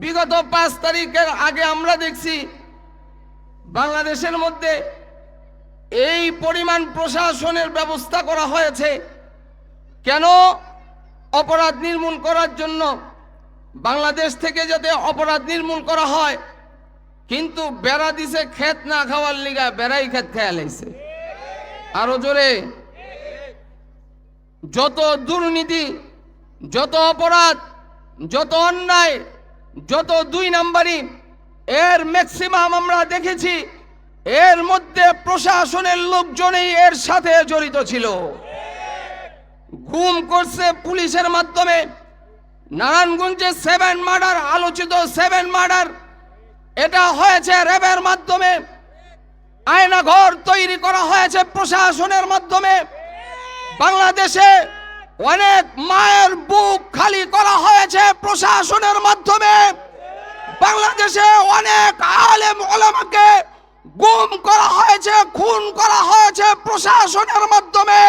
বিগত পাঁচ তারিখের আগে আমরা দেখছি বাংলাদেশের মধ্যে এই পরিমাণ প্রশাসনের ব্যবস্থা করা হয়েছে। কেন অপরাধ নির্মূল করার জন্য বাংলাদেশ থেকে যাতে অপরাধ নির্মূল করা হয়, কিন্তু বেড়া দিছে, ক্ষেত না খাওয়ার লিগা বেড়াই ক্ষেত খেয়াল হয়েছে আরও জোরে, যত দুর্নীতি, যত অপরাধ, যত অন্যায় যত দুই নাম্বারই, এর ম্যাক্সিমাম আমরা দেখেছি, এর মধ্যে প্রশাসনের লোকজনই এর সাথে জড়িত ছিল। গুম করছে পুলিশের মাধ্যমে। নারায়ণগঞ্জে সেভেন মার্ডার আলোচিত সেভেন মার্ডার এটা হয়েছে র্যাবের মাধ্যমে। আয়না ঘর তৈরি করা হয়েছে প্রশাসনের মাধ্যমে। বাংলাদেশে অনেক মায়ের বুক খালি করা হয়েছে প্রশাসনের মাধ্যমে। বাংলাদেশে অনেক আলেম ওলামাকে গুম করা হয়েছে, খুন করা হয়েছে প্রশাসনের মাধ্যমে।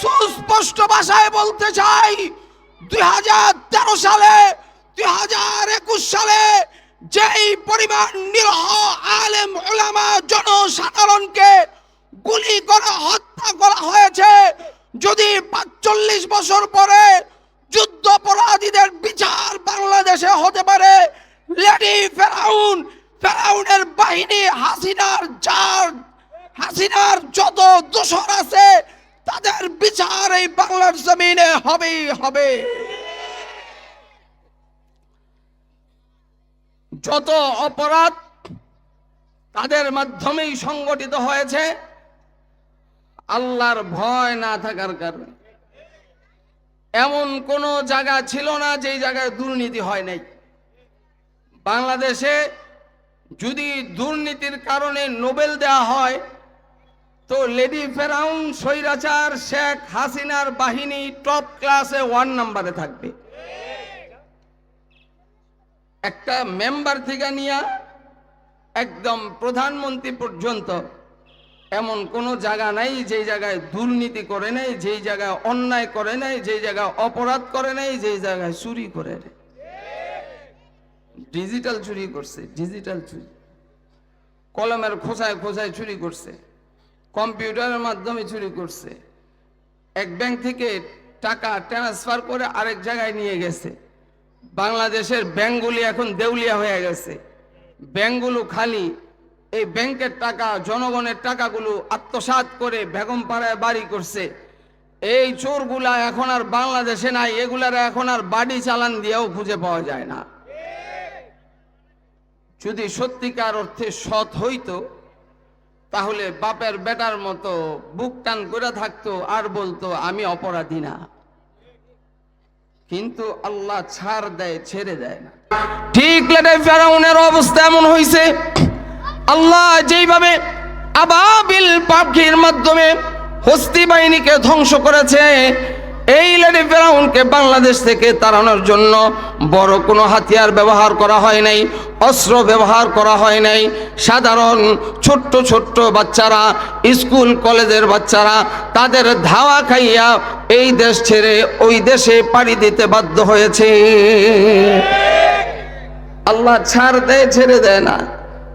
সুস্পষ্ট ভাষায় বলতে চাই, দুই হাজার তেরো সালে, দুই হাজার একুশ সালে যেই পরিমাণ নিরহ আলেম ওলামা জনসাধারণকে গুলি করা, হত্যা করা হয়েছে, যদি পাঁচচল্লিশ বছর পরে যুদ্ধ অপরাধীদের বিচার বাংলাদেশে হতে পারে। লেডি ফেরাউন, ফেরাউনের বাহিনী, হাসিনার যার হাসিনার যত দোষর আছে, তাদের বিচার এই বাংলার জমিনে হবেই হবে। যত অপরাধ তাদের মাধ্যমেই সংগঠিত হয়েছে, আল্লাহর ভয় না থাকার কারণে। এমন কোন জায়গা ছিল না যেই জায়গায় দুর্নীতি হয় নাই। বাংলাদেশে যদি দুর্নীতির কারণে নোবেল দেওয়া হয়, তো লেডি ফেরাউন, স্বৈরাচার, শেখ হাসিনার বাহিনী টপ ক্লাসে ওয়ান নাম্বারে থাকবে। একটা মেম্বার থেকে নিয়ে একদম প্রধানমন্ত্রী পর্যন্ত এমন কোনো জায়গা নাই যেই জায়গায় দুর্নীতি করে নাই যেই জায়গায় অন্যায় করে নাই যেই জায়গায় অপরাধ করে নাই যেই জায়গায় চুরি করে ডিজিটাল চুরি করছে ডিজিটাল চুরি। কলমের খোঁচায় খোঁচায় চুরি করছে। কম্পিউটারের মাধ্যমে চুরি করছে। এক ব্যাংক থেকে টাকা ট্রান্সফার করে আরেক জায়গায় নিয়ে গেছে। বাংলাদেশের ব্যাংকগুলি এখন দেউলিয়া হয়ে গেছে। ব্যাংকগুলো খালি এই ব্যাংকের টাকা, জনগণের টাকাগুলো আত্মসাৎ করে বেগম পাড়ায় বাড়ি করছে। এই চোরগুলা এখন আর বাংলাদেশে নাই, এগুলার এখন আর বাড়ি চালান দিয়েও খুঁজে পাওয়া যায় না। যদি সত্যিকার অর্থে সৎ হইতো, তাহলে বাপের বেটার মতো বুক টান করে থাকতো, আর বলতো, আমি অপরাধী না। কিন্তু আল্লাহ ছাড় দেয়, ছেড়ে দেয় না। ঠিক লেটে ফেরাউনের অবস্থা এমন হয়েছে আল্লাহ যেইভাবে আবাবিল পাখির মাধ্যমে হস্তি বাহিনীকে ধ্বংস করেছে, এই লেডি ফেরাউনকে বাংলাদেশ থেকে তাড়ানোর জন্য বড় কোনো হাতিয়ার ব্যবহার করা হয় নাই, অস্ত্র ব্যবহার করা হয় নাই। সাধারণ ছোট্ট ছোট্ট বাচ্চারা, স্কুল, কলেজের বাচ্চারা তাদের ধাওয়া খাইয়া এই দেশ ছেড়ে ওই দেশে পাড়ি দিতে বাধ্য হয়েছে। আল্লাহ ছাড় দেয়, ছেড়ে দেয় না।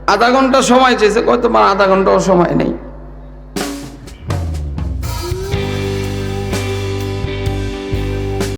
আধা ঘণ্টা সময় চেয়েছে কত তোমার আধা ঘন্টাও সময় নেই।